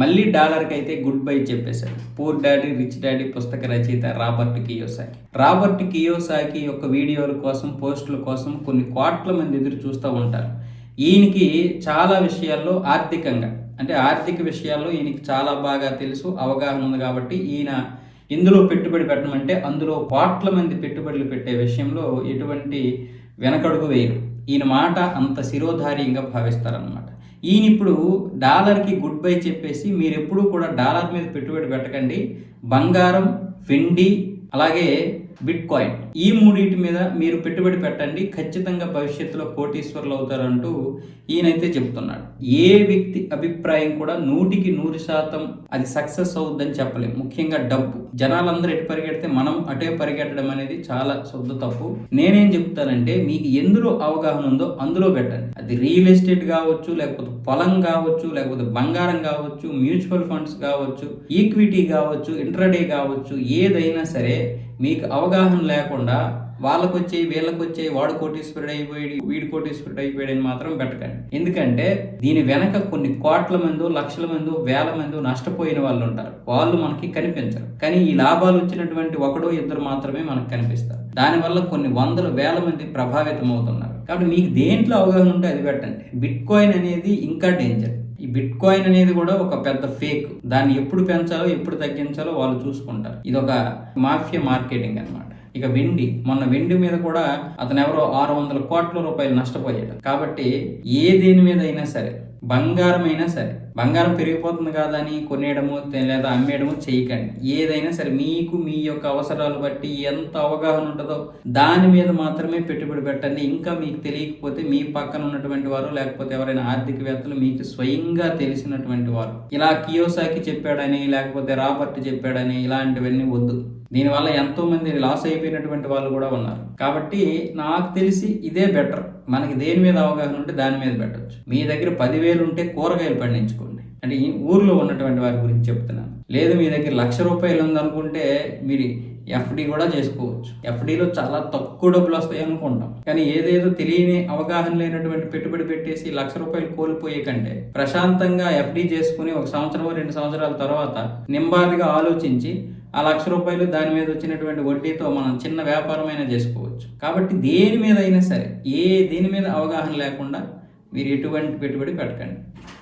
మళ్ళీ డాలర్కి అయితే గుడ్ బై చెప్పేశాడు పూర్ డాడీ రిచ్ డాడీ పుస్తక రచయిత రాబర్ట్ కియోసాకి. రాబర్ట్ కియోసాకి యొక్క వీడియోల కోసం పోస్టుల కోసం కొన్ని కోట్ల మంది ఎదురు చూస్తూ ఉంటారు. ఈయనకి చాలా విషయాల్లో ఆర్థికంగా అంటే ఆర్థిక విషయాల్లో ఈయనకి చాలా బాగా తెలుసు అవగాహన ఉంది కాబట్టి ఈయన ఇందులో పెట్టుబడి పెట్టమంటే అందులో కోట్ల మంది పెట్టుబడులు పెట్టే విషయంలో ఎటువంటి వెనకడుగు వేయరు. ఈయన మాట అంత శిరోధార్యంగా భావిస్తారనమాట ఈయన ఇప్పుడు డాలర్కి గుడ్ బై చెప్పేసి మీరు ఎప్పుడూ కూడా డాలర్ మీద పెట్టుబడి పెట్టకండి. బంగారం వెండి అలాగే బిట్ కాయిన్ ఈ మూడింటి మీద మీరు పెట్టుబడి పెట్టండి. ఖచ్చితంగా భవిష్యత్తులో కోటీశ్వరులు అవుతారంటూ ఈయనైతే చెప్తున్నాడు ఏ వ్యక్తి అభిప్రాయం కూడా నూటికి నూరు శాతం అది సక్సెస్ అవుద్దని చెప్పలేము ముఖ్యంగా డబ్బు. జనాలందరూ ఎటు పరిగెడితే మనం అటే పరిగెట్టడం అనేది చాలా శుద్ధ తప్పు. నేనేం చెప్తానంటే మీకు ఎందులో అవగాహన ఉందో అందులో పెట్టండి. అది రియల్ ఎస్టేట్ కావచ్చు లేకపోతే పొలం కావచ్చు లేకపోతే బంగారం కావచ్చు మ్యూచువల్ ఫండ్స్ కావచ్చు ఈక్విటీ కావచ్చు ఇంట్రాడే కావచ్చు ఏదైనా సరే మీకు అవగాహన లేకుండా వాళ్ళకు వచ్చే వీళ్ళకి వచ్చే వాడు కోటీశ్వరుడు అయిపోయాడు వీడు కోటీశ్వరుడు అయిపోయాడు అని మాత్రం పెట్టకండి. ఎందుకంటే దీని వెనక కొన్ని కోట్ల మందో లక్షల మందో వేల మందో నష్టపోయిన వాళ్ళు ఉంటారు వాళ్ళు మనకి కనిపించరు. కానీ ఈ లాభాలు వచ్చినటువంటి ఒకడో ఇద్దరు మాత్రమే మనకు కనిపిస్తారు. దానివల్ల కొన్ని వందల వేల మంది ప్రభావితం అవుతున్నారు కాబట్టి మీకు దేంట్లో అవగాహన ఉంటే అది పెట్టండి. బిట్ కాయిన్ అనేది ఇంకా డేంజర్ ఈ బిట్ కాయిన్ అనేది కూడా ఒక పెద్ద ఫేక్. దాన్ని ఎప్పుడు పెంచాలో ఎప్పుడు తగ్గించాలో వాళ్ళు చూసుకుంటారు. ఇది ఒక మాఫియా మార్కెటింగ్ అన్నమాట. ఇక వెండి మొన్న వెండి మీద కూడా అతను ఎవరో ఆరు వందల కోట్ల రూపాయలు నష్టపోయాడు. కాబట్టి ఏ దేని మీద అయినా సరే బంగారం అయినా సరే బంగారం పెరిగిపోతుంది కదా అని కొనేయడము లేదా అమ్మేయడము చేయకండి. ఏదైనా సరే మీకు మీ యొక్క అవసరాలు బట్టి ఎంత అవగాహన ఉంటుందో దాని మీద మాత్రమే పెట్టుబడి పెట్టండి. ఇంకా మీకు తెలియకపోతే మీ పక్కన ఉన్నటువంటి వారు లేకపోతే ఎవరైనా ఆర్థికవేత్తలు మీకు స్వయంగా తెలిసినటువంటి వారు. ఇలా కియోసాకి చెప్పాడని లేకపోతే రాబర్ట్ చెప్పాడని ఇలాంటివన్నీ వద్దు. దీనివల్ల ఎంతోమంది లాస్ అయిపోయినటువంటి వాళ్ళు కూడా ఉన్నారు. కాబట్టి నాకు తెలిసి ఇదే బెటర్. మనకి దేని మీద అవగాహన ఉంటే దాని మీద పెట్టచ్చు. మీ దగ్గర పదివేలు ఉంటే కూరగాయలు పండించుకోండి. అంటే ఈ ఊర్లో ఉన్నటువంటి వారి గురించి చెప్తున్నాను. లేదు మీ దగ్గర లక్ష రూపాయలు ఉందనుకుంటే మీరు ఎఫ్డి కూడా చేసుకోవచ్చు. ఎఫ్డిలో చాలా తక్కువ డబ్బులు వస్తాయి అనుకుంటాం. కానీ ఏదేదో తెలియని అవగాహన లేనటువంటి పెట్టుబడి పెట్టేసి లక్ష రూపాయలు కోల్పోయే కంటే ప్రశాంతంగా ఎఫ్డి చేసుకుని ఒక సంవత్సరం రెండు సంవత్సరాల తర్వాత నింబాదిగా ఆలోచించి ఆ లక్ష రూపాయలు దాని మీద వచ్చినటువంటి వడ్డీతో మనం చిన్న వ్యాపారమైనా చేసుకోవచ్చు. కాబట్టి దేని మీద అయినా సరే ఏ దేని మీద అవగాహన లేకుండా మీరు ఎటువంటి పెట్టుబడి పెట్టకండి.